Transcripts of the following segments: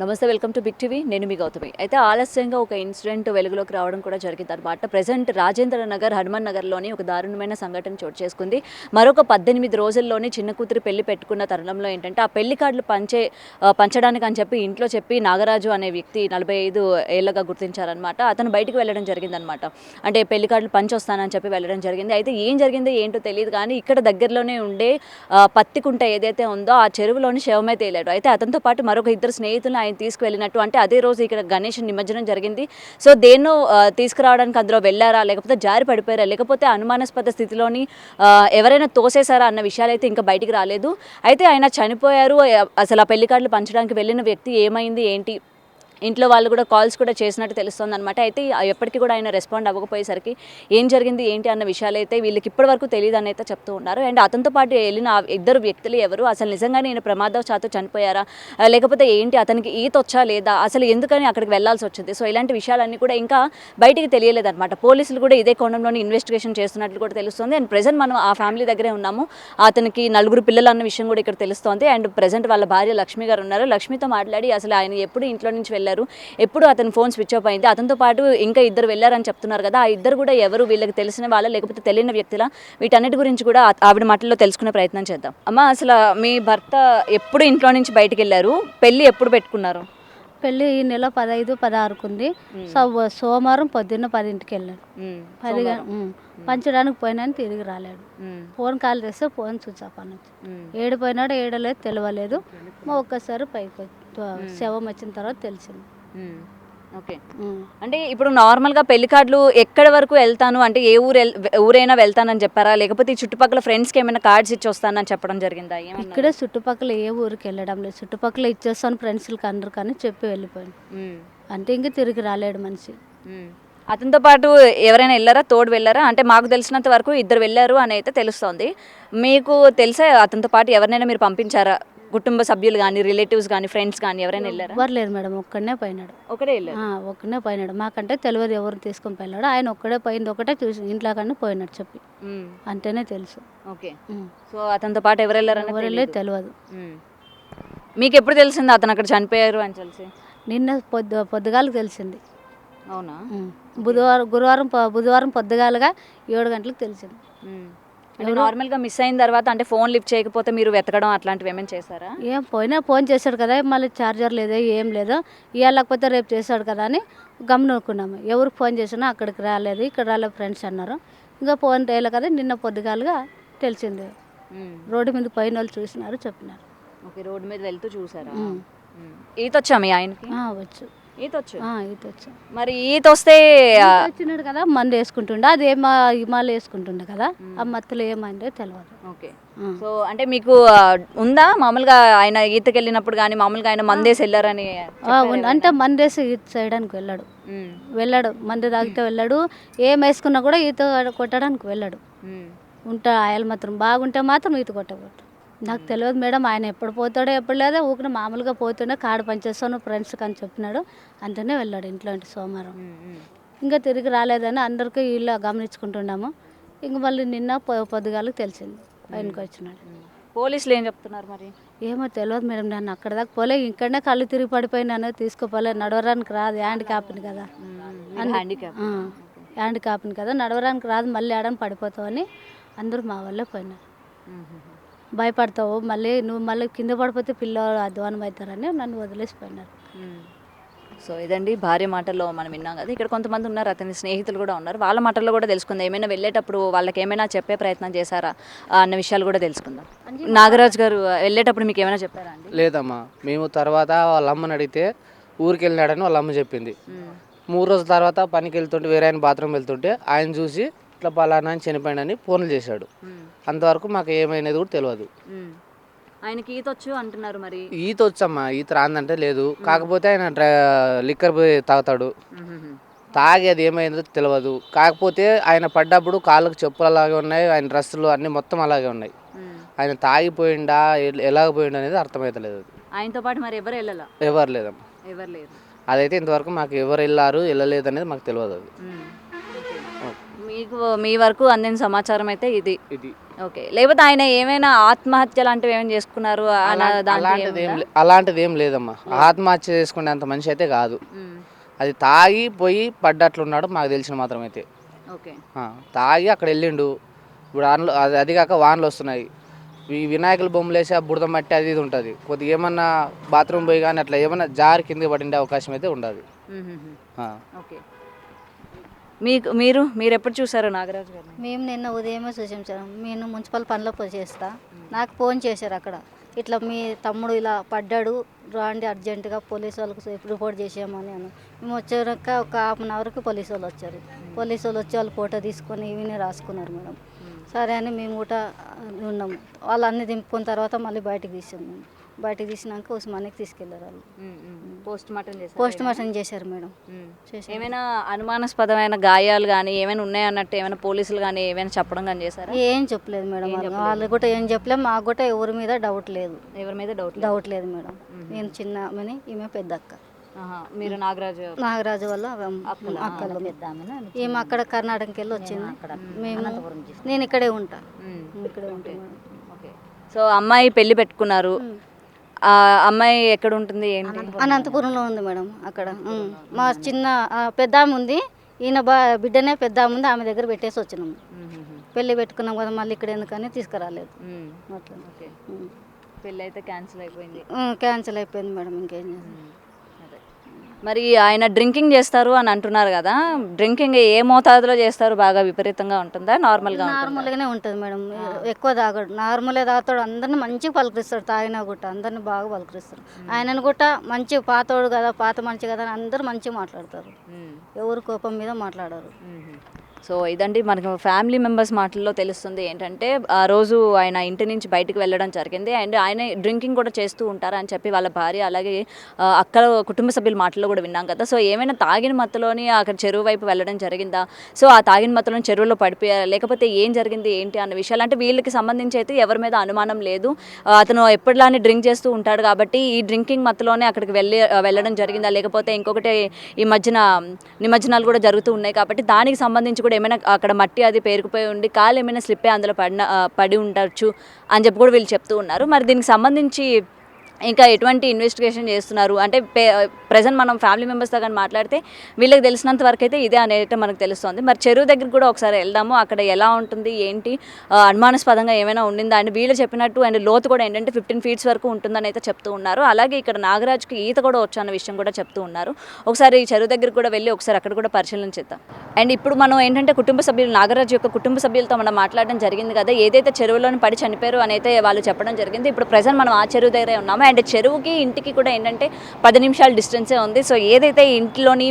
నమస్తే welcome to big TV. నేను మీ గౌతమి. అయితే ఆలస్యంగా ఒక ఇన్సిడెంట్ వెలుగులోకి రావడం కూడా జరిగింది. అనమాట ప్రజెంట్ రాజేంద్ర నగర్ హనుమాన్ నగర్లోని ఒక దారుణమైన సంఘటన చోటు చేసుకుంది. మరొక పద్దెనిమిది రోజుల్లోనే చిన్న కూతురు పెళ్ళి పెట్టుకున్న తరుణంలో ఏంటంటే ఆ పెళ్ళి కార్డులు పంచే పంచడానికి అని చెప్పి ఇంట్లో చెప్పి నాగరాజు అనే వ్యక్తి నలభై ఐదు ఏళ్ళగా గుర్తించారనమాట అతను బయటకు వెళ్ళడం జరిగిందనమాట అంటే పెళ్ళి కార్డులు పంచొస్తానని చెప్పి వెళ్ళడం జరిగింది. అయితే ఏం జరిగిందో ఏంటో తెలియదు కానీ ఇక్కడ దగ్గరలోనే ఉండే పత్తికుంట ఏదైతే ఉందో ఆ చెరువులోని శవమే తేలాడు. అయితే అతనితో పాటు మరొక ఇద్దరు స్నేహితులను ఆయన తీసుకువెళ్ళినట్టు. అంటే అదే రోజు ఇక్కడ గణేష్ నిమజ్జనం జరిగింది. సో దేన్నో తీసుకురావడానికి అందులో వెళ్ళారా? లేకపోతే జారి పడిపోయారా? లేకపోతే అనుమానాస్పద స్థితిలోని ఎవరైనా తోసేశారా అన్న విషయాలు అయితే ఇంకా బయటికి రాలేదు. అయితే ఆయన చనిపోయారు. అసలు ఆ పెళ్ళి కార్డులు పంచడానికి వెళ్ళిన వ్యక్తి ఏమైంది? ఏంటి? ఇంట్లో వాళ్ళు కూడా కాల్స్ కూడా చేసినట్టు తెలుస్తుంది అనమాట అయితే ఎప్పటికీ కూడా ఆయన రెస్పాండ్ అవ్వకపోయేసరికి ఏం జరిగింది ఏంటి అన్న విషయాలు అయితే వీళ్ళకి ఇప్పటి వరకు తెలియదు అని అయితే చెప్తూ ఉన్నారు. అండ్ అతనితో పాటు వెళ్ళిన ఇద్దరు వ్యక్తులు ఎవరు? అసలు నిజంగానే ఈయన ప్రమాదవశాత్తు చనిపోయారా? లేకపోతే ఏంటి అతనికి ఈత వచ్చా లేదా? అసలు ఎందుకని అక్కడికి వెళ్ళాల్సి వచ్చింది? సో ఇలాంటి విషయాలన్నీ కూడా ఇంకా బయటికి తెలియలేదన్నమాట. పోలీసులు కూడా ఇదే కోణంలోనే ఇన్వెస్టిగేషన్ చేస్తున్నట్లు కూడా తెలుస్తుంది. అండ్ ప్రజెంట్ మనం ఆ ఫ్యామిలీ దగ్గరే ఉన్నాము. అతనికి నలుగురు పిల్లలు అన్న విషయం కూడా ఇక్కడ తెలుస్తోంది. అండ్ ప్రజెంట్ వాళ్ళ భార్య లక్ష్మి గారు ఉన్నారు. లక్ష్మితో మాట్లాడి అసలు ఆయన ఎప్పుడు ఇంట్లో నుంచి వెళ్ళారు ఎప్పుడు అతని ఫోన్ స్విచ్ ఆఫ్ అయింది. అతనితో పాటు ఇంకా ఇద్దరు వెళ్ళారని చెప్తున్నారు కదా ఆ ఇద్దరు కూడా ఎవరు వీళ్ళకి తెలిసిన వాళ్ళ లేకపోతే తెలియని వ్యక్తుల? వీటన్నిటి గురించి కూడా ఆవిడ మాటల్లో తెలుసుకునే ప్రయత్నం చేద్దాం. అమ్మ అసలు మీ భర్త ఎప్పుడు ఇంట్లో నుంచి బయటికి వెళ్ళారు? పెళ్ళి ఎప్పుడు పెట్టుకున్నారు? పెళ్ళి ఈ నెల పదహైదు పదహారుకు ఉంది. సో సోమవారం పొద్దున్న పదింటికి వెళ్ళాడు. పది. పంచడానికి పోయినాను తిరిగి రాలేడు. ఫోన్ కాల్ చేస్తే ఫోన్ స్విచ్ ఆఫ్ అనొచ్చు ఏడు పోయినాడు ఏడలేదు తెలియలేదు మా ఒక్కసారి పైకి శవం వచ్చిన తర్వాత తెలిసింది. ఓకే. అంటే ఇప్పుడు నార్మల్గా పెళ్ళి కార్డులు ఎక్కడి వరకు వెళ్తాను? అంటే ఏ ఊరు ఊరైనా వెళ్తానని చెప్పారా? లేకపోతే ఈ చుట్టుపక్కల ఫ్రెండ్స్కి ఏమైనా కార్డ్స్ ఇచ్చి వస్తానని చెప్పడం జరిగిందా? ఇక్కడే చుట్టుపక్కల ఏ ఊరికి వెళ్ళడం లేదు. చుట్టుపక్కల ఇచ్చేస్తాను ఫ్రెండ్స్కి అందరు కానీ చెప్పి వెళ్ళిపోయాను. అంటే ఇంక తిరిగి రాలేడు మనిషి. అతనితో పాటు ఎవరైనా వెళ్ళారా? తోడు వెళ్ళారా? అంటే మాకు తెలిసినంత వరకు ఇద్దరు వెళ్ళారు అని అయితే తెలుస్తోంది. మీకు తెలిసే అతనితో పాటు ఎవరినైనా మీరు పంపించారా? కుటుంబ సభ్యులు కానీ రిలేటివ్స్ కానీ ఫ్రెండ్స్ కానీ ఎవరైనా వెళ్ళారా? ఎవరు లేరు మేడం ఒక్కడనే పోయినాడు. ఒకటే వెళ్ళారు? ఆ, ఒక్కడే పోయినాడు. మాకంటే తెలియదు ఎవరు తీసుకొని పోయినాడు. ఆయన ఒక్కడే పోయింది ఒకటే చూసి ఇంట్లో కన్నా పోయినాడు చెప్పి. అంటేనే తెలుసు. ఓకే. సో అతనితో పాటు ఎవరు వెళ్ళారని ఎవరు వెళ్ళేది తెలియదు. మీకు ఎప్పుడు తెలిసింది అతను అక్కడ చనిపోయారు అని తెలిసి? నిన్న పొద్దు పొద్దుగాలకు తెలిసింది. అవునా. బుధవారం గురువారం బుధవారం పొద్దుగాలుగా ఏడు గంటలకు తెలిసింది. అంటే నార్మల్గా మిస్ అయిన తర్వాత అంటే ఫోన్ లిఫ్ట్ చేయకపోతే మీరు వెతకడం అట్లాంటివి ఏమైనా చేశారా? ఏం పోయినా ఫోన్ చేశాడు కదా మళ్ళీ ఛార్జర్ లేదో ఏం లేదో ఇవ్వలేకపోతే రేపు చేశాడు కదా అని గమనుకున్నాము ఎవరికి ఫోన్ చేసినా అక్కడికి రాలేదు ఇక్కడ రాలేదు ఫ్రెండ్స్ అన్నారు. ఇంకా ఫోన్ చేయలే కదా నిన్న పొద్దుగాలుగా తెలిసింది. రోడ్డు మీద పోయిన వాళ్ళు చూసినారు చెప్పినారు. ఓకే రోడ్డు మీద వెళ్తూ చూసారా. ఈత వచ్చా మీ ఆయనకి? వచ్చు. ఈత వచ్చు ఈత వచ్చు మరి ఈత వస్తే వచ్చినాడు కదా మందు వేసుకుంటుండే. అది ఏమో హిమాలయ వేసుకుంటుండే కదా ఆ మత్తులో ఏమైందో తెలియదు ఓకే. సో అంటే మీకు ఉందా? మామూలుగా ఆయన ఈతకి వెళ్ళినప్పుడు కానీ మామూలుగా ఆయన మందేసి వెళ్ళారని అంటే మందేసి ఈత చేయడానికి వెళ్ళాడు. వెళ్ళాడు. మందు తాగితే వెళ్ళాడు. ఏం వేసుకున్నా కూడా ఈత కొట్టడానికి వెళ్ళాడు. ఉంటా ఆయన మాత్రం బాగుంటే మాత్రం ఈత కొట్టకూడదు. నాకు తెలియదు మేడం ఆయన ఎప్పుడు పోతాడో ఎప్పుడు లేదో ఊకిన మామూలుగా పోతుండే కాడు పనిచేస్తాను ఫ్రెండ్స్కి అని చెప్పినాడు. అంటేనే వెళ్ళాడు ఇంట్లో ఇంటి సోమవారం. ఇంకా తిరిగి రాలేదని అందరికీ ఇల్లు గమనించుకుంటున్నాము. ఇంక మళ్ళీ నిన్న పొ- పొద్దుగాలకు తెలిసింది. పైనకి వచ్చినాడు. పోలీసులు ఏం చెప్తున్నారు మరి? ఏమో తెలియదు మేడం నేను అక్కడ దాకా పోలే. ఇక్కడనే కళ్ళు తిరిగి పడిపోయినాను తీసుకోపోలే. నడవడానికి రాదు హ్యాండ్ క్యాప్ని కదా హ్యాండిక్యాప్. ఆ, హ్యాండ్ క్యాప్ని కదా. నడవడానికి రాదు మళ్ళీ ఆడని పడిపోతావని అందరూ మా వాళ్ళే పోయినారు. భయపడతావు మళ్ళీ నువ్వు మళ్ళీ కింద పడిపోతే పిల్లలు అధ్వానం అవుతారని నన్ను వదిలేసిపోయినారు. సో ఇదండి భార్య మాటల్లో మనం విన్నాం కదా. ఇక్కడ కొంతమంది ఉన్నారు అతని స్నేహితులు కూడా ఉన్నారు. వాళ్ళ మాటల్లో కూడా తెలుసుకుందాం. ఏమైనా వెళ్ళేటప్పుడు వాళ్ళకి ఏమైనా చెప్పే ప్రయత్నం చేశారా? అన్న విషయాలు కూడా తెలుసుకుందాం. నాగరాజ్ గారు వెళ్ళేటప్పుడు మీకు ఏమైనా చెప్పారా అండి? లేదమ్మా. మేము తర్వాత వాళ్ళ అమ్మని అడిగితే ఊరికి వెళ్ళినాడని వాళ్ళ అమ్మ చెప్పింది. మూడు రోజుల తర్వాత పనికి వెళ్తుంటే వేరే ఆయన బాత్రూమ్ వెళ్తుంటే ఆయన చూసి ఇట్లా పలానా అని చనిపోయాడని ఫోన్లు చేశాడు. అంతవరకు మాకు ఏమైనది కూడా తెలియదు. ఆయనకి ఈత వచ్చు అంటున్నారు మరి. ఈత వచ్చమ్మా ఈత రాందంటే లేదు. కాకపోతే ఆయన లిక్కర్ పోయి తాగుతాడు. తాగి అది ఏమైందో తెలియదు కాకపోతే ఆయన పడ్డప్పుడు కాళ్ళకు చెప్పులు అలాగే ఉన్నాయి ఆయన డ్రెస్సులు అన్నీ మొత్తం అలాగే ఉన్నాయి. ఆయన తాగిపోయిండా ఎల్- ఎలాగ పోయిండా అనేది అర్థమవుతలేదు ఆయనతో పాటు మరి ఎవరు వెళ్ళాల? ఎవరు లేదమ్మా. ఎవరు లేరు. అదైతే ఇంతవరకు మాకు ఎవరు వెళ్ళారు వెళ్ళలేదు అనేది మాకు తెలియదు అది. మీకు మీ వరకు అందిన సమాచారం అయితే ఇది. ఇది. ఓకే. లేకపోతే ఆయన ఏమైనా ఆత్మహత్య లాంటివి ఏమైనా చేసుకున్నారు? అలాంటిది ఏం అలాంటిది ఏం లేదమ్మా. ఆత్మహత్య చేసుకునే అంత మనిషి అయితే కాదు. అది తాగి పోయి పడ్డట్లున్నాడు మాకు తెలిసిన మాత్రం అయితే తాగి అక్కడ వెళ్ళిండు. ఇప్పుడు వానలు అది అది కాక వానలు వస్తున్నాయి. ఈ వినాయకుల బొమ్మలు వేసి ఆ బుడద మట్టి అది ఇది ఉంటుంది. కొద్దిగా ఏమన్నా బాత్రూమ్ పోయి కానీ అట్లా ఏమన్నా జారి కింద పడిండే అవకాశం అయితే ఉండదు. ఓకే. మీకు మీరు మీరు ఎప్పుడు చూసారు నాగరాజు గారు మేము నిన్న ఉదయమే చూసాం సార్ నేను మున్సిపల్ పనిలో పోయి చేస్తా. నాకు ఫోన్ చేశారు అక్కడ. ఇట్లా మీ తమ్ముడు ఇలా పడ్డాడు రాండి అర్జెంటుగా పోలీసు వాళ్ళకి రిపోర్ట్ చేసామని అని మేము వచ్చాక ఒక హాఫ్ అన్ అవర్కి పోలీసు వాళ్ళు వచ్చారు. పోలీసు వాళ్ళు వచ్చి వాళ్ళు ఫోటో తీసుకొని ఇవన్నీ రాసుకున్నారు మేడం. సరే అని మేము కూడా ఉన్నాము వాళ్ళు అన్నీ దింపుకున్న తర్వాత మళ్ళీ బయటకు తీసాం మేము. బయటకు తీసినాక ఉస్మానికి తీసుకెళ్ళారు వాళ్ళు. పోస్ట్ మార్టం చేశారు పోస్ట్ మార్టం చేశారు మేడం. ఏమైనా అనుమానాస్పదమైన గాయాలు కానీ ఏమైనా ఉన్నాయన్నట్టు ఏమైనా పోలీసులు కానీ ఏమైనా చెప్పడం కానీ చేశారా? ఏం చెప్పలేదు మేడం వాళ్ళు. కూడా ఏం చెప్పలేదు మాకు కూడా ఎవరి మీద డౌట్ లేదు. ఎవరి మీద డౌట్ డౌట్ లేదు మేడం. నేను చిన్న ఆమెని ఈమె పెద్ద అక్క. మీరు నాగరాజు నాగరాజు వల్ల అక్కలు? ఈమె అక్కడ కర్ణాటకకి వెళ్ళి వచ్చింది. మేము నేను ఇక్కడే ఉంటా. ఇక్కడే ఉంటా మేడం. ఓకే. సో అమ్మాయి పెళ్ళి పెట్టుకున్నారు. అమ్మాయి ఎక్కడ ఉంటుంది ఏంటి? అనంతపురంలో. ఉంది మేడం అక్కడ. మా చిన్న పెద్ద ఆమె ఉంది. ఈయన బా బిడ్డనే పెద్ద ఆమె ఉంది. ఆమె దగ్గర పెట్టేసి వచ్చినాము పెళ్ళి పెట్టుకున్నాం కదా మళ్ళీ ఇక్కడ ఎందుకని తీసుకురాలేదు. అట్లా పెళ్ళి అయితే క్యాన్సిల్ అయిపోయింది. క్యాన్సిల్ అయిపోయింది మేడం ఇంకేం చేస్తాం. మరి ఆయన డ్రింకింగ్ చేస్తారు అని అంటున్నారు కదా డ్రింకింగ్ ఏ మోతాదులో చేస్తారు బాగా విపరీతంగా ఉంటుందా? నార్మల్గా నార్మల్గానే ఉంటుంది మేడం. ఎక్కువ తాగడు. నార్మలే తాగుతాడు. అందరిని మంచిగా పలకరిస్తాడు. తాగినా కూడా అందరిని బాగా పలకరిస్తాడు. ఆయనను కూడా మంచి పాతోడు కదా పాత మనిషి కదా అని అందరూ మంచిగా మాట్లాడతారు. ఎవరు కోపం మీద మాట్లాడరు. సో ఇదండి మనకు ఫ్యామిలీ మెంబర్స్ మాటల్లో తెలుస్తుంది ఏంటంటే ఆ రోజు ఆయన ఇంటి నుంచి బయటకు వెళ్ళడం జరిగింది. అండ్ ఆయన డ్రింకింగ్ కూడా చేస్తూ ఉంటారని చెప్పి వాళ్ళ భార్య అలాగే అక్కడ కుటుంబ సభ్యుల మాటల్లో కూడా విన్నాం కదా. సో ఏమైనా తాగిన మత్తులోని అక్కడ చెరువు వైపు వెళ్ళడం జరిగిందా? సో ఆ తాగిన మత్తులోని చెరువులో పడిపోయారా లేకపోతే ఏం జరిగింది ఏంటి అన్న విషయాలు? అంటే వీళ్ళకి సంబంధించి అయితే ఎవరి మీద అనుమానం లేదు. అతను ఎప్పటిలానే డ్రింక్ చేస్తూ ఉంటాడు కాబట్టి ఈ డ్రింకింగ్ మత్తులోనే అక్కడికి వెళ్ళి వెళ్ళడం జరిగిందా? లేకపోతే ఇంకొకటి ఈ మధ్యన నిమజ్జనాలు కూడా జరుగుతూ ఉన్నాయి కాబట్టి దానికి సంబంధించి కూడా ఏమైనా అక్కడ మట్టి అది పేరుకుపోయి ఉండి కాలు ఏమైనా స్లిప్ అందులో పడిన పడి ఉండొచ్చు అని చెప్పి కూడా వీళ్ళు చెప్తూ ఉన్నారు. మరి దీనికి సంబంధించి ఇంకా ఎటువంటి ఇన్వెస్టిగేషన్ చేస్తున్నారు? అంటే ప్రజెంట్ మనం ఫ్యామిలీ మెంబర్స్తో కానీ మాట్లాడితే వీళ్ళకి తెలిసినంత వరకు అయితే ఇదే అనేది మనకు తెలుస్తుంది. మరి చెరువు దగ్గర కూడా ఒకసారి వెళ్దాము. అక్కడ ఎలా ఉంటుంది? ఏంటి? అనుమానాస్పదంగా ఏమైనా ఉండిందా? అండ్ వీళ్ళు చెప్పినట్టు అండ్ లోతు కూడా ఏంటంటే ఫిఫ్టీన్ ఫీట్స్ వరకు ఉంటుందని అయితే చెప్తూ ఉన్నారు. అలాగే ఇక్కడ నాగరాజ్కి ఈత కూడా వచ్చన్న విషయం కూడా చెప్తూ ఉన్నారు. ఒకసారి ఈ చెరువు దగ్గర కూడా వెళ్ళి ఒకసారి అక్కడ కూడా పరిశీలన చేద్దాం. అండ్ ఇప్పుడు మనం ఏంటంటే కుటుంబ సభ్యులు నాగరాజు యొక్క కుటుంబ సభ్యులతో మనం మాట్లాడడం జరిగింది కదా ఏదైతే చెరువులోని పడి చనిపోయారు అని అయితే వాళ్ళు చెప్పడం జరిగింది. ఇప్పుడు ప్రజెంట్ మనం ఆ చెరువు దగ్గరే ఉన్నాము? అండ్ చెరువుకి ఇంటికి కూడా ఏంటంటే పది నిమిషాల డిస్టెన్సే ఉంది. సో ఏదైతే ఇంట్లోని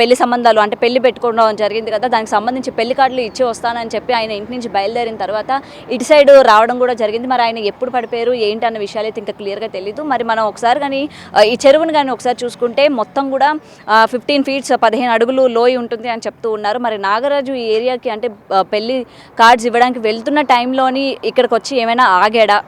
పెళ్ళి సంబంధాలు అంటే పెళ్ళి పెట్టుకోవడం జరిగింది కదా దానికి సంబంధించి పెళ్ళి కార్డులు ఇచ్చి వస్తానని చెప్పి ఆయన ఇంటి నుంచి బయలుదేరిన తర్వాత ఇటు సైడ్ రావడం కూడా జరిగింది. మరి ఆయన ఎప్పుడు పడిపోయారు ఏంటి అన్న విషయాలు అయితే ఇంకా క్లియర్గా తెలియదు మరి మనం ఒకసారి కానీ ఈ చెరువును కానీ ఒకసారి చూసుకుంటే మొత్తం కూడా ఫిఫ్టీన్ ఫీట్స్ పదిహేను అడుగులు లోయ ఉంటుంది అని చెప్తూ ఉన్నారు. మరి నాగరాజు ఈ ఏరియాకి అంటే పెళ్ళి కార్డ్స్ ఇవ్వడానికి వెళ్తున్న టైంలోని ఇక్కడికి వచ్చి ఏమైనా ఆగాడా?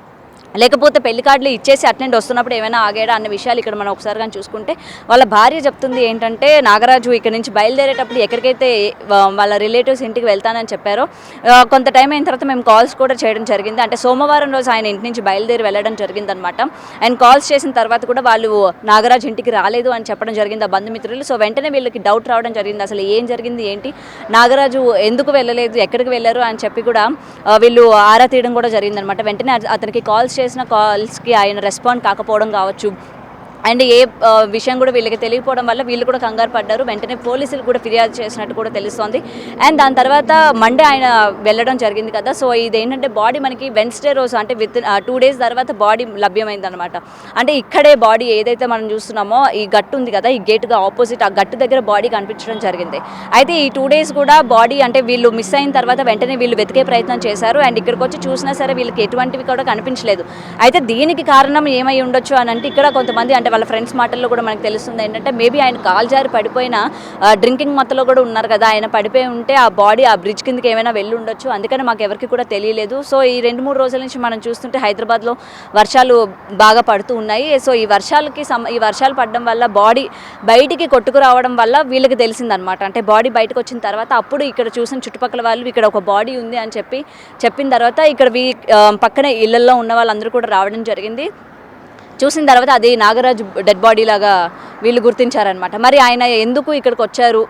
లేకపోతే పెళ్ళి కార్డులు ఇచ్చేసి అటెండ్ వస్తున్నప్పుడు ఏమైనా ఆగాడా అన్న విషయాలు ఇక్కడ మనం ఒకసారి కానీ చూసుకుంటే వాళ్ళ భార్య చెప్తుంది ఏంటంటే నాగరాజు ఇక్కడ నుంచి బయలుదేరేటప్పుడు ఎక్కడికైతే వాళ్ళ రిలేటివ్స్ ఇంటికి వెళ్తానని చెప్పారో కొంత టైం అయిన తర్వాత మేము కాల్స్ కూడా చేయడం జరిగింది. అంటే సోమవారం రోజు ఆయన ఇంటి నుంచి బయలుదేరి వెళ్ళడం జరిగిందనమాట. అండ్ కాల్స్ చేసిన తర్వాత కూడా వాళ్ళు నాగరాజు ఇంటికి రాలేదు అని చెప్పడం జరిగింది ఆ బంధుమిత్రులు. సో వెంటనే వీళ్ళకి డౌట్ రావడం జరిగింది. అసలు ఏం జరిగింది ఏంటి నాగరాజు ఎందుకు వెళ్ళలేదు ఎక్కడికి వెళ్ళారు అని చెప్పి కూడా వీళ్ళు ఆరా తీయడం కూడా జరిగిందనమాట. వెంటనే అతనికి కాల్స్ చేసిన కాల్స్కి ఆయన రెస్పాండ్ కాకపోవడం కావచ్చు. అండ్ ఏ విషయం కూడా వీళ్ళకి తెలియకపోవడం వల్ల వీళ్ళు కూడా కంగారు పడ్డారు. వెంటనే పోలీసులు కూడా ఫిర్యాదు చేసినట్టు కూడా తెలుస్తోంది. అండ్ దాని తర్వాత మండే ఆయన వెళ్ళడం జరిగింది కదా. సో ఇది ఏంటంటే బాడీ మనకి వెన్స్డే రోజు అంటే విత్ టూ డేస్ తర్వాత బాడీ లభ్యమైంది అనమాట అంటే ఇక్కడే బాడీ ఏదైతే మనం చూస్తున్నామో ఈ గట్టు ఉంది కదా ఈ గేట్గా ఆపోజిట్ ఆ గట్టు దగ్గర బాడీ కనిపించడం జరిగింది. అయితే ఈ టూ డేస్ కూడా బాడీ అంటే వీళ్ళు మిస్ అయిన తర్వాత వెంటనే వీళ్ళు వెతికే ప్రయత్నం చేశారు. అండ్ ఇక్కడికి వచ్చి చూసినా సరే వీళ్ళకి ఎటువంటివి కూడా కనిపించలేదు. అయితే దీనికి కారణం ఏమై ఉండొచ్చు అని అంటే ఇక్కడ కొంతమంది అంటే వాళ్ళ ఫ్రెండ్స్ మాటల్లో కూడా మనకు తెలుస్తుంది ఏంటంటే మేబీ ఆయన కాల్ జారి పడిపోయిన డ్రింకింగ్ మొత్తంలో కూడా ఉన్నారు కదా ఆయన పడిపోయి ఉంటే ఆ బాడీ ఆ బ్రిడ్జ్ కిందకి ఏమైనా వెళ్ళి ఉండొచ్చు. అందుకని మాకు ఎవరికి కూడా తెలియలేదు. సో ఈ రెండు మూడు రోజుల నుంచి మనం చూస్తుంటే హైదరాబాద్లో వర్షాలు బాగా పడుతూ ఉన్నాయి. సో ఈ వర్షాలకి సమ ఈ వర్షాలు పడడం వల్ల బాడీ బయటికి కొట్టుకురావడం వల్ల వీళ్ళకి తెలిసిందనమాట అంటే బాడీ బయటకు వచ్చిన తర్వాత అప్పుడు ఇక్కడ చూసిన చుట్టుపక్కల వాళ్ళు ఇక్కడ ఒక బాడీ ఉంది అని చెప్పి చెప్పిన తర్వాత ఇక్కడ వీ పక్కనే ఇళ్ళలో ఉన్న వాళ్ళందరూ కూడా రావడం జరిగింది. చూసిన తర్వాత అది నాగరాజు డెడ్ బాడీ లాగా వీళ్ళు గుర్తించారనమాట మరి ఆయన ఎందుకు ఇక్కడికి వచ్చారు?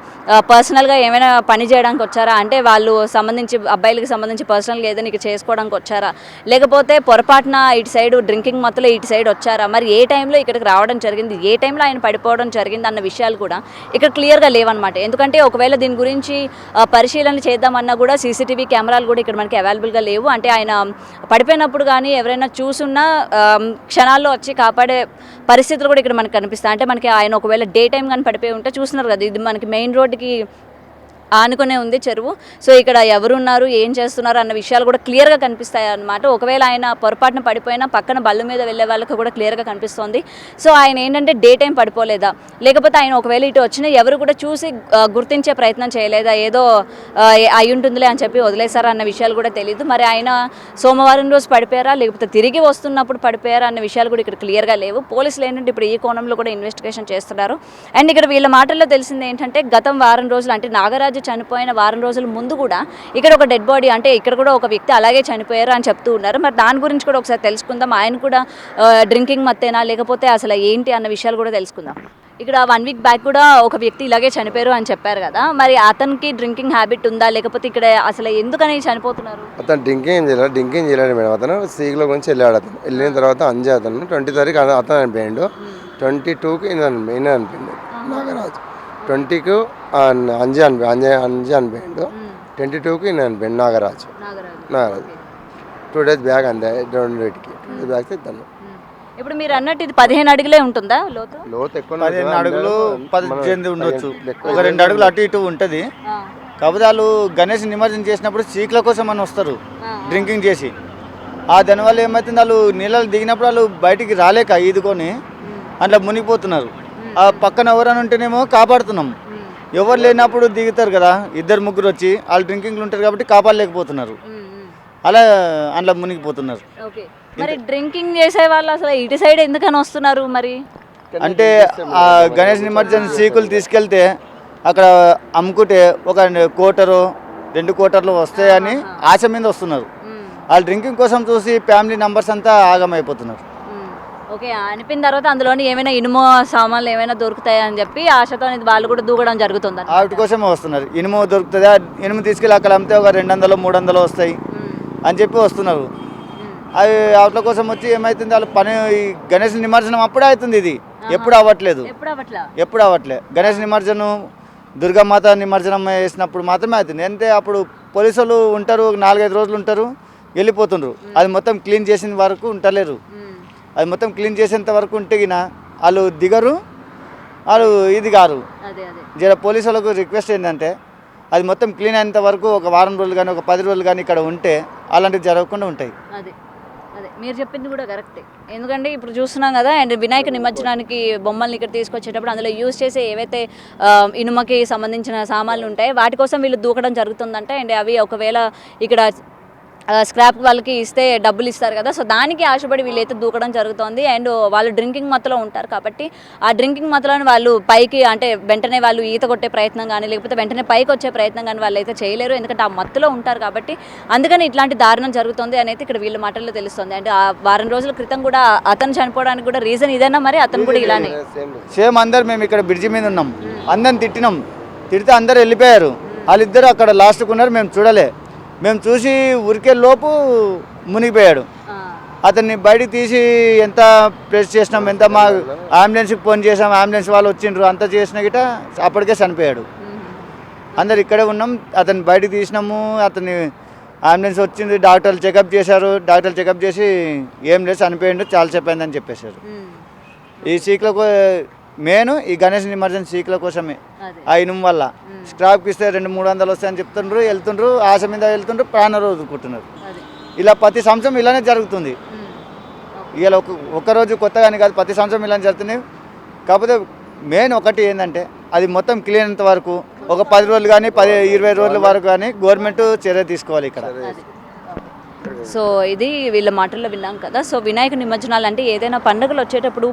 పర్సనల్గా ఏమైనా పని చేయడానికి వచ్చారా? అంటే వాళ్ళు సంబంధించి అబ్బాయిలకి సంబంధించి పర్సనల్గా ఏదైనా ఇక చేసుకోవడానికి వచ్చారా? లేకపోతే పొరపాటున ఇటు సైడ్ డ్రింకింగ్ మొత్తంలో ఇటు సైడ్ వచ్చారా? మరి ఏ టైంలో ఇక్కడికి రావడం జరిగింది? ఏ టైంలో ఆయన పడిపోవడం జరిగింది అన్న విషయాలు కూడా ఇక్కడ క్లియర్గా లేవన్నమాట. ఎందుకంటే ఒకవేళ దీని గురించి పరిశీలన చేద్దామన్నా కూడా సీసీటీవీ కెమెరాలు కూడా ఇక్కడ మనకి అవైలబుల్గా లేవు. అంటే ఆయన పడిపోయినప్పుడు కానీ ఎవరైనా చూసున్నా క్షణాల్లో వచ్చి కాపాడే పరిస్థితులు కూడా ఇక్కడ మనకు కనిపిస్తాయి. అంటే మనకి ఆయన ఒకవేళ డే టైం కానీ పడిపోయి ఉంటే చూస్తున్నారు కదా ఇది మనకి మెయిన్ రోడ్డుకి ఆనుకునే ఉంది చెరువు. సో ఇక్కడ ఎవరున్నారు ఏం చేస్తున్నారు అన్న విషయాలు కూడా క్లియర్గా కనిపిస్తాయి అన్నమాట. ఒకవేళ ఆయన పొరపాటున పడిపోయినా పక్కన బళ్ళు మీద వెళ్ళే వాళ్ళకి కూడా క్లియర్గా కనిపిస్తోంది. సో ఆయన ఏంటంటే డే టైం పడిపోలేదా? లేకపోతే ఆయన ఒకవేళ ఇటు వచ్చినా ఎవరు కూడా చూసి గుర్తించే ప్రయత్నం చేయలేదా? ఏదో అయి ఉంటుందిలే అని చెప్పి వదిలేశారా అన్న విషయాలు కూడా తెలియదు మరి ఆయన సోమవారం రోజు పడిపోయారా? లేకపోతే తిరిగి వస్తున్నప్పుడు పడిపోయారా అన్న విషయాలు కూడా ఇక్కడ క్లియర్గా లేవు. పోలీసులు ఏంటంటే ఇప్పుడు ఈ కోణంలో కూడా ఇన్వెస్టిగేషన్ చేస్తున్నారు. అండ్ ఇక్కడ వీళ్ళ మాటల్లో తెలిసింది ఏంటంటే గతం వారం రోజులు అంటే నాగరాజు చనిపోయిన వారం రోజుల ముందు కూడా ఇక్కడ ఒక డెడ్ బాడీ అంటే ఇక్కడ కూడా ఒక వ్యక్తి అలాగే చనిపోయారు అని చెప్తూ ఉన్నారు. మరి దాని గురించి కూడా ఒకసారి తెలుసుకుందాం. ఆయన కూడా డ్రింకింగ్ మత్తేనా? లేకపోతే అసలు ఏంటి అన్న విషయాలు కూడా తెలుసుకుందాం. ఇక్కడ వన్ వీక్ బ్యాక్ కూడా ఒక వ్యక్తి ఇలాగే చనిపోయారు అని చెప్పారు కదా. మరి అతనికి డ్రింకింగ్ హ్యాబిట్ ఉందా? లేకపోతే ఇక్కడ అసలు ఎందుకని చనిపోతున్నారు? అతను డ్రింకింగ్ ఏం చేయలేదు. డ్రింకింగ్ చేయలేడు మేడం. అతను సీగ్లో గురించి వెళ్ళాడు అతను. వెళ్ళిన తర్వాత అంజి అతను. ట్వంటీ తారీఖు అతను చనిపోయాడు. ట్వంటీ టూకి ఈయన అనిపోయింది నాగరాజు. ట్వంటీకు అంజి అనిపి అంజి అంజి ట్వంటీ టూకి ఈయన అనిపోయాడు Nagaraju. Nagaraju. Two days back అంతే రెండు రేటుకి టూ డేస్ బ్యాక్ తను ఇప్పుడు మీరు అన్నట్టు ఇది పదిహేను అడుగులే ఉంటుందా లోతు? లోతు ఎక్కువ పదిహేను అడుగులు పద్దెనిమిది ఉండొచ్చు. ఒక రెండు అడుగులు అటు ఇటు ఉంటుంది. కాకపోతే వాళ్ళు గణేష్ నిమజ్జనం చేసినప్పుడు సీక్ల కోసం అని వస్తారు. డ్రింకింగ్ చేసి. ఆ దానివల్ల ఏమవుతుంది వాళ్ళు నీళ్ళలో దిగినప్పుడు వాళ్ళు బయటికి రాలేక ఈదుకొని అందులో మునిగిపోతున్నారు. ఆ పక్కన ఎవరైనా ఉంటేనేమో కాపాడుతున్నాం. ఎవరు లేనప్పుడు దిగుతారు కదా ఇద్దరు ముగ్గురు వచ్చి వాళ్ళు డ్రింకింగ్లు ఉంటారు కాబట్టి కాపాడలేకపోతున్నారు. అలా అందులో మునిగిపోతున్నారు. మరి డ్రింకింగ్ చేసే వాళ్ళు అసలు ఇటు సైడ్ ఎందుకని వస్తున్నారు మరి? అంటే ఆ గణేష్ నిమజ్జనం సీకులు తీసుకెళ్తే అక్కడ అమ్ముకుంటే ఒక కోటరు రెండు కోటర్లు వస్తాయని ఆశ మీద వస్తున్నారు. వాళ్ళు డ్రింకింగ్ కోసం చూసి ఫ్యామిలీ నంబర్స్ అంతా ఆగమైపోతున్నారు. ఓకే అనిపిన తర్వాత అందులోని ఏమైనా ఇనుము సామాన్లు ఏమైనా దొరుకుతాయా అని చెప్పి ఆశతో వాళ్ళు కూడా దూకడం జరుగుతుంది వాటి కోసమే వస్తున్నారు. ఇనుము దొరుకుతుంది? ఇనుము తీసుకెళ్ళి అక్కడ అమ్మితే ఒక రెండు వందలు మూడు వందలు వస్తాయి అని చెప్పి వస్తున్నారు. అవి వాటి కోసం వచ్చి ఏమవుతుంది వాళ్ళు పని ఈ గణేష్ నిమజ్జనం అప్పుడే అవుతుంది ఇది. ఎప్పుడు అవ్వట్లేదు. ఎప్పుడు అవట్లా ఎప్పుడు అవ్వట్లే. గణేష్ నిమజ్జనం దుర్గామాత నిమజ్జనం వేసినప్పుడు మాత్రమే అవుతుంది. అంటే అప్పుడు పోలీసులు ఉంటారు నాలుగైదు రోజులు ఉంటారు వెళ్ళిపోతుండ్రు. అది మొత్తం క్లీన్ చేసిన వరకు ఉంటలేరు. అది మొత్తం క్లీన్ చేసేంత వరకు ఉంటే గిన వాళ్ళు దిగరు వాళ్ళు ఇది గారు జర పోలీసు వాళ్ళకు రిక్వెస్ట్ ఏంటంటే అది మొత్తం క్లీన్ అయినంత వరకు ఒక వారం రోజులు కానీ ఒక పది రోజులు కానీ ఇక్కడ ఉంటే అలాంటివి జరగకుండా ఉంటాయి. అదే మీరు చెప్పింది కూడా కరెక్టే. ఎందుకంటే ఇప్పుడు చూస్తున్నాం కదా అండ్ వినాయక నిమజ్జనానికి బొమ్మల్ని ఇక్కడ తీసుకొచ్చేటప్పుడు అందులో యూజ్ చేసే ఏవైతే ఇనుమకి సంబంధించిన సామాన్లు ఉంటాయో వాటి కోసం వీళ్ళు దూకడం జరుగుతుందంటే అండ్ అవి ఒకవేళ ఇక్కడ స్క్రాప్ వాళ్ళకి ఇస్తే డబ్బులు ఇస్తారు కదా. సో దానికి ఆశపడి వీళ్ళైతే దూకడం జరుగుతుంది. అండ్ వాళ్ళు డ్రింకింగ్ మత్తులో ఉంటారు కాబట్టి ఆ డ్రింకింగ్ మత్తులోని వాళ్ళు పైకి అంటే వెంటనే వాళ్ళు ఈత కొట్టే ప్రయత్నం కానీ లేకపోతే వెంటనే పైకి వచ్చే ప్రయత్నం కానీ వాళ్ళు అయితే చేయలేరు. ఎందుకంటే ఆ మత్తులో ఉంటారు కాబట్టి అందుకని ఇట్లాంటి దారుణం జరుగుతుంది అనేది ఇక్కడ వీళ్ళ మాటల్లో తెలుస్తుంది. అంటే ఆ వారం రోజుల క్రితం కూడా అతను చనిపోవడానికి కూడా రీజన్ ఇదేనా మరి అతను కూడా ఇలానే. సేమ్ అందరు మేము ఇక్కడ బ్రిడ్జి మీద ఉన్నాం. అందరిని తిట్టినాం. తిడితే అందరు వెళ్ళిపోయారు. వాళ్ళిద్దరు అక్కడ లాస్ట్కు ఉన్నారు. మేము చూడలే. మేము చూసి ఉరికే లోపు మునిగిపోయాడు అతన్ని బయటికి తీసి ఎంత ప్రెస్ చేసినాం ఎంత మా అంబులెన్స్కి ఫోన్ చేసాం అంబులెన్స్ వాళ్ళు వచ్చిండ్రు అంత చేసిన గిట అప్పటికే చనిపోయాడు. అందరు ఇక్కడే ఉన్నాం అతన్ని బయటికి తీసినాము అతన్ని అంబులెన్స్ వచ్చింది డాక్టర్లు చెకప్ చేశారు డాక్టర్లు చెకప్ చేసి ఏం లేదు చనిపోయిండు చాలా చెప్పయిందని చెప్పేశారు. ఈ సీక్ల మెయిన్ ఈ గణేష్ నిమజ్జనం సీక్ల కోసమే. ఆ ఇనుము వల్ల. స్క్రాప్కి ఇస్తే రెండు మూడు వందలు వస్తాయని చెప్తుండ్రు వెళ్తుండ్రు ఆశ మీద వెళ్తుండ్రు ప్రాణాలు వదులుకుంటున్నారు ఇలా ప్రతి సంవత్సరం ఇలానే జరుగుతుంది. ఇవాళ ఒక ఒక్కరోజు కొత్తగానే కాదు ప్రతి సంవత్సరం ఇలా జరుగుతుంది కాకపోతే మెయిన్ ఒకటి ఏంటంటే అది మొత్తం క్లీన్ అయినంత వరకు ఒక పది రోజులు కానీ పది ఇరవై రోజుల వరకు కానీ గవర్నమెంట్ చర్య తీసుకోవాలి ఇక్కడ. సో ఇది వీళ్ళ మాటల్లో విన్నాం కదా. సో వినాయక నిమజ్జనాలు అంటే ఏదైనా పండుగలు వచ్చేటప్పుడు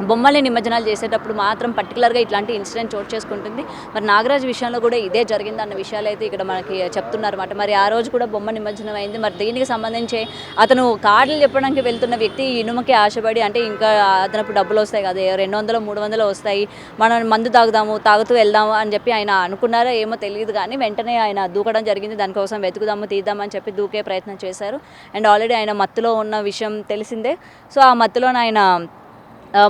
బొమ్మల్ని నిమజ్జనాలు చేసేటప్పుడు మాత్రం పర్టికులర్గా ఇట్లాంటి ఇన్సిడెంట్ చోటు చేసుకుంటుంది. మరి నాగరాజ్ విషయంలో కూడా ఇదే జరిగింది అన్న విషయాలు అయితే ఇక్కడ మనకి చెప్తున్నారు అనమాట మరి ఆ రోజు కూడా బొమ్మ నిమజ్జనం అయింది. మరి దీనికి సంబంధించి అతను కార్డులు చెప్పడానికి వెళ్తున్న వ్యక్తి ఇనుమకి ఆశపడి అంటే ఇంకా అదనపు డబ్బులు వస్తాయి కదా రెండు వందలు మూడు వందలు వస్తాయి. మనం మందు తాగుదాము తాగుతూ వెళ్దాము అని చెప్పి ఆయన అనుకున్నారో ఏమో తెలియదు కానీ వెంటనే ఆయన దూకడం జరిగింది. దానికోసం వెతుకుదాము తీద్దామని చెప్పి దూకే ప్రయత్నం చేశారు. అండ్ ఆల్రెడీ ఆయన మత్తులో ఉన్న విషయం తెలిసిందే. సో ఆ మత్తులో ఆయన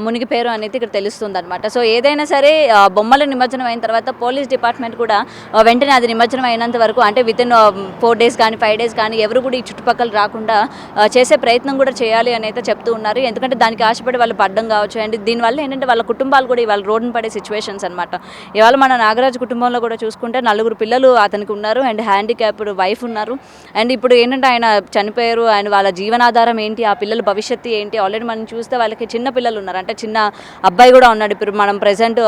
మునిగిపోయారు అనేది ఇక్కడ తెలుస్తుంది అనమాట సో ఏదైనా సరే బొమ్మలు బొమ్మల నిమజ్జనం అయిన తర్వాత పోలీస్ డిపార్ట్మెంట్ కూడా వెంటనే అది నిమజ్జనం అయినంత వరకు అంటే విత్ ఇన్ ఫోర్ డేస్ కానీ ఫైవ్ డేస్ కానీ ఎవరు కూడా ఈ చుట్టుపక్కల రాకుండా చేసే ప్రయత్నం కూడా చేయాలి అని అయితే చెప్తూ ఉన్నారు. ఎందుకంటే దానికి ఆశపడి వాళ్ళు పడ్డం కావచ్చు అండ్ దీనివల్ల ఏంటంటే వాళ్ళ కుటుంబాలు కూడా ఇవాళ రోడ్డున పడే సిచ్యువేషన్స్ అనమాట ఇవాళ మన నాగరాజు కుటుంబంలో కూడా చూసుకుంటే నలుగురు పిల్లలు అతనికి ఉన్నారు అండ్ హ్యాండిక్యాప్డ్ వైఫ్ ఉన్నారు. అండ్ ఇప్పుడు ఏంటంటే ఆయన చనిపోయారు అండ్ వాళ్ళ జీవనాధారం ఏంటి ఆ పిల్లల భవిష్యత్తు ఏంటి ఆల్రెడీ మనం చూస్తే వాళ్ళకి చిన్న పిల్లలు ఉన్నారు. అంటే చిన్న అబ్బాయి కూడా ఉన్నాడు. ఇప్పుడు మనం ప్రజెంట్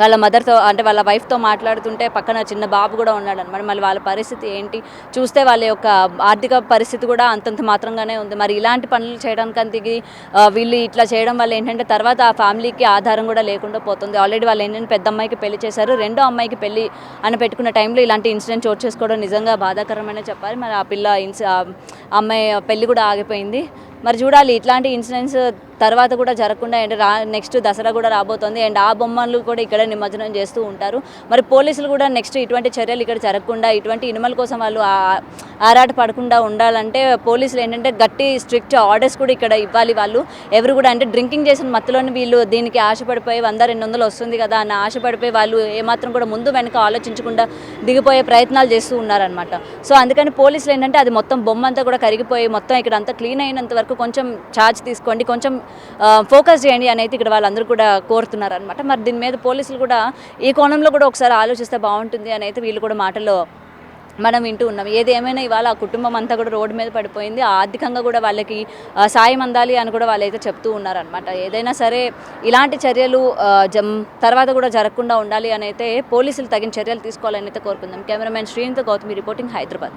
వాళ్ళ మదర్తో అంటే వాళ్ళ వైఫ్తో మాట్లాడుతుంటే పక్కన చిన్న బాబు కూడా ఉన్నాడు అనమాట మళ్ళీ వాళ్ళ పరిస్థితి ఏంటి? చూస్తే వాళ్ళ యొక్క ఆర్థిక పరిస్థితి కూడా అంతంత మాత్రంగానే ఉంది. మరి ఇలాంటి పనులు చేయడానికి వీళ్ళు ఇట్లా చేయడం వల్ల ఏంటంటే తర్వాత ఆ ఫ్యామిలీకి ఆధారం కూడా లేకుండా పోతుంది. ఆల్రెడీ వాళ్ళు ఏంటంటే పెద్ద అమ్మాయికి పెళ్ళి చేశారు. రెండో అమ్మాయికి పెళ్ళి అని పెట్టుకున్న టైంలో ఇలాంటి ఇన్సిడెంట్ చోటు చేసుకోవడం నిజంగా బాధాకరమైన చెప్పాలి. మరి ఆ పిల్ల ఇన్స్ అమ్మాయి పెళ్ళి కూడా ఆగిపోయింది. మరి చూడాలి ఇట్లాంటి ఇన్సిడెంట్స్ తర్వాత కూడా జరగకుండా అండ్ రా నెక్స్ట్ దసరా కూడా రాబోతోంది. అండ్ ఆ బొమ్మలు కూడా ఇక్కడ నిమజ్జనం చేస్తూ ఉంటారు. మరి పోలీసులు కూడా నెక్స్ట్ ఇటువంటి చర్యలు ఇక్కడ జరగకుండా ఇటువంటి ఇనుమల కోసం వాళ్ళు ఆరాట పడకుండా ఉండాలంటే పోలీసులు ఏంటంటే గట్టి స్ట్రిక్ట్ ఆర్డర్స్ కూడా ఇక్కడ ఇవ్వాలి వాళ్ళు. ఎవరు కూడా అంటే డ్రింకింగ్ చేసిన మత్తులోని వీళ్ళు దీనికి ఆశపడిపోయి వంద రెండు వందలు వస్తుంది కదా అని ఆశపడిపోయి వాళ్ళు ఏమాత్రం కూడా ముందు వెనక ఆలోచించకుండా దిగిపోయే ప్రయత్నాలు చేస్తూ ఉన్నారనమాట సో అందుకని పోలీసులు ఏంటంటే అది మొత్తం బొమ్మ అంతా కూడా కరిగిపోయి మొత్తం ఇక్కడ అంతా క్లీన్ అయినంత వరకు కొంచెం ఛార్జ్ తీసుకోండి కొంచెం ఫోకస్ చేయండి అని అయితే ఇక్కడ వాళ్ళందరూ కూడా కోరుతున్నారు అనమాట మరి దీని మీద పోలీసులు కూడా ఈ కోణంలో కూడా ఒకసారి ఆలోచిస్తే బాగుంటుంది అని అయితే వీళ్ళు కూడా మాటల్లో మనం వింటూ ఉన్నాం. ఏది ఏమైనా ఇవాళ ఆ కుటుంబం అంతా కూడా రోడ్డు మీద పడిపోయింది. ఆర్థికంగా కూడా వాళ్ళకి సాయం అందాలి అని కూడా వాళ్ళైతే చెప్తూ ఉన్నారనమాట ఏదైనా సరే ఇలాంటి చర్యలు జం తర్వాత కూడా జరగకుండా ఉండాలి అని అయితే పోలీసులు తగిన చర్యలు తీసుకోవాలని అయితే కోరుకుందాం. Cameraman శ్రీనితో Gautami reporting Hyderabad.